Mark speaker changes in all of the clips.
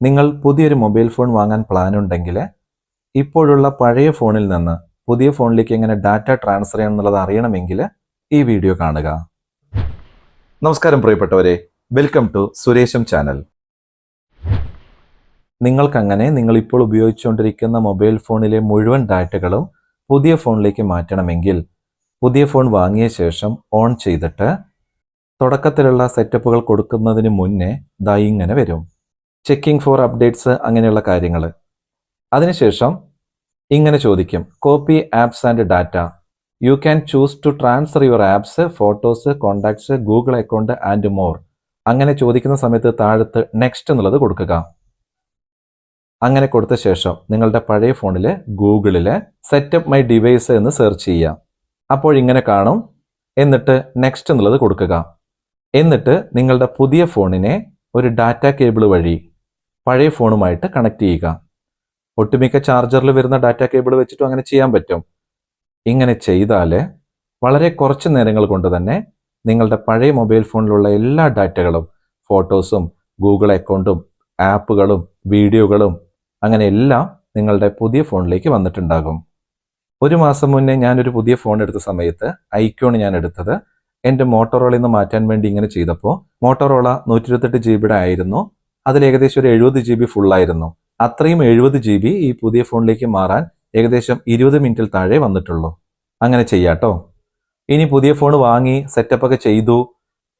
Speaker 1: നിങ്ങൾ പുതിയൊരു mobile phone വാങ്ങാൻ പ്ലാൻ ഉണ്ടെങ്കിൽ ഇപ്പോഴുള്ള പഴയ ഫോണിൽ നിന്ന് പുതിയ ഫോണിലേക്ക് എങ്ങനെ ഡാറ്റ ട്രാൻസ്ഫർ ചെയ്യണം എന്നുള്ളത് അറിയണമെങ്കിൽ ഈ വീഡിയോ കാണുക. നമസ്കാരം പ്രിയപ്പെട്ടവരെ. വെൽക്കം ടു സുരേഷം ചാനൽ. നിങ്ങൾക്കങ്ങനെ നിങ്ങൾ ഇപ്പോൾ ഉപയോഗിച്ചുകൊണ്ടിരിക്കുന്ന മൊബൈൽ ഫോണിലെ മുഴുവൻ ഡാറ്റകളും പുതിയ ഫോണിലേക്ക് മാറ്റണമെങ്കിൽ പുതിയ ഫോൺ വാങ്ങിയ ശേഷം ഓൺ ചെയ്തിട്ട് തുടക്കത്തിലുള്ള സെറ്റപ്പുകൾ കൊടുക്കുന്നതിന് മുന്നേ ദാ ഇങ്ങനെ വരും. ചെക്കിംഗ് ഫോർ അപ്ഡേറ്റ്സ് അങ്ങനെയുള്ള കാര്യങ്ങൾ. അതിനുശേഷം ഇങ്ങനെ ചോദിക്കും copy apps and data you can choose to transfer your apps photos contacts Google account and more അങ്ങനെ ചോദിക്കുന്ന സമയത്ത് താഴത്ത് നെക്സ്റ്റ് എന്നുള്ളത് കൊടുക്കുക. അങ്ങനെ കൊടുത്ത ശേഷം നിങ്ങളുടെ പഴയ ഫോണിൽ ഗൂഗിളിൽ സെറ്റപ്പ് മൈ ഡിവൈസ് എന്ന് സെർച്ച് ചെയ്യുക. അപ്പോൾ ഇങ്ങനെ കാണും. എന്നിട്ട് നെക്സ്റ്റ് എന്നുള്ളത് കൊടുക്കുക. എന്നിട്ട് നിങ്ങളുടെ പുതിയ ഫോണിനെ ഒരു ഡാറ്റ കേബിൾ വഴി പഴയ ഫോണുമായിട്ട് കണക്ട് ചെയ്യുക. ഒട്ടുമിക്ക ചാർജറിൽ വരുന്ന ഡാറ്റ കേബിൾ വെച്ചിട്ടും അങ്ങനെ ചെയ്യാൻ പറ്റും. ഇങ്ങനെ ചെയ്താൽ വളരെ കുറച്ച് നേരങ്ങൾ കൊണ്ട് തന്നെ നിങ്ങളുടെ പഴയ മൊബൈൽ ഫോണിലുള്ള എല്ലാ ഡാറ്റകളും ഫോട്ടോസും ഗൂഗിൾ അക്കൗണ്ടും ആപ്പുകളും വീഡിയോകളും അങ്ങനെ എല്ലാം നിങ്ങളുടെ പുതിയ ഫോണിലേക്ക് വന്നിട്ടുണ്ടാകും. ഒരു മാസം മുന്നേ ഞാനൊരു പുതിയ ഫോൺ എടുത്ത സമയത്ത് ഐക്യോൺ ഞാൻ എടുത്തത്. എന്റെ മോട്ടോറോളയിൽ നിന്ന് മാറ്റാൻ വേണ്ടി ഇങ്ങനെ ചെയ്തപ്പോൾ മോട്ടോറോള നൂറ്റി ഇരുപത്തെട്ട് ജി ബിയുടെ ആയിരുന്നു. അതിൽ ഏകദേശം ഒരു എഴുപത് ജി ബി ഫുള്ളായിരുന്നു അത്രയും എഴുപത് ജി ബി ഈ പുതിയ ഫോണിലേക്ക് മാറാൻ ഏകദേശം ഇരുപത് മിനിറ്റിൽ താഴെ വന്നിട്ടുള്ളൂ. അങ്ങനെ ചെയ്യാട്ടോ. ഇനി പുതിയ ഫോൺ വാങ്ങി സെറ്റപ്പ് ഒക്കെ ചെയ്തു.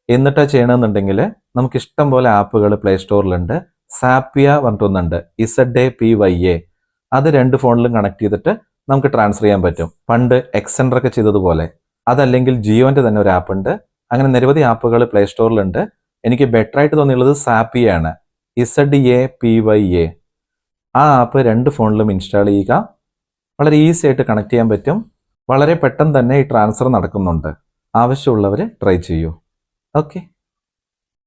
Speaker 1: എന്നിട്ടാ ചെയ്യണമെന്നുണ്ടെങ്കിൽ നമുക്ക് ഇഷ്ടം പോലെ ആപ്പുകൾ പ്ലേ സ്റ്റോറിലുണ്ട് സാപ്പിയ പറഞ്ഞിട്ടൊന്നുണ്ട്. Z A P Y A അത് രണ്ട് ഫോണിലും കണക്ട് ചെയ്തിട്ട് നമുക്ക് ട്രാൻസ്ഫർ ചെയ്യാൻ പറ്റും. പണ്ട് എക്സെൻഡർ ഒക്കെ ചെയ്തതുപോലെ. അതല്ലെങ്കിൽ ജിയോന്റെ തന്നെ ഒരു ആപ്പ് ഉണ്ട്. അങ്ങനെ നിരവധി ആപ്പുകൾ പ്ലേ സ്റ്റോറിലുണ്ട് എനിക്ക് ബെറ്റർ ആയിട്ട് തോന്നിയുള്ളത് സാപ്പിയാണ് Z A P Y A ആ ആപ്പ് രണ്ട് ഫോണിലും ഇൻസ്റ്റാൾ ചെയ്യുക. വളരെ ഈസി ആയിട്ട് കണക്ട് ചെയ്യാൻ പറ്റും. വളരെ പെട്ടെന്ന് തന്നെ ഈ ട്രാൻസ്ഫർ നടക്കുന്നുണ്ട്. ആവശ്യമുള്ളവർ ട്രൈ ചെയ്യൂ. ഓക്കെ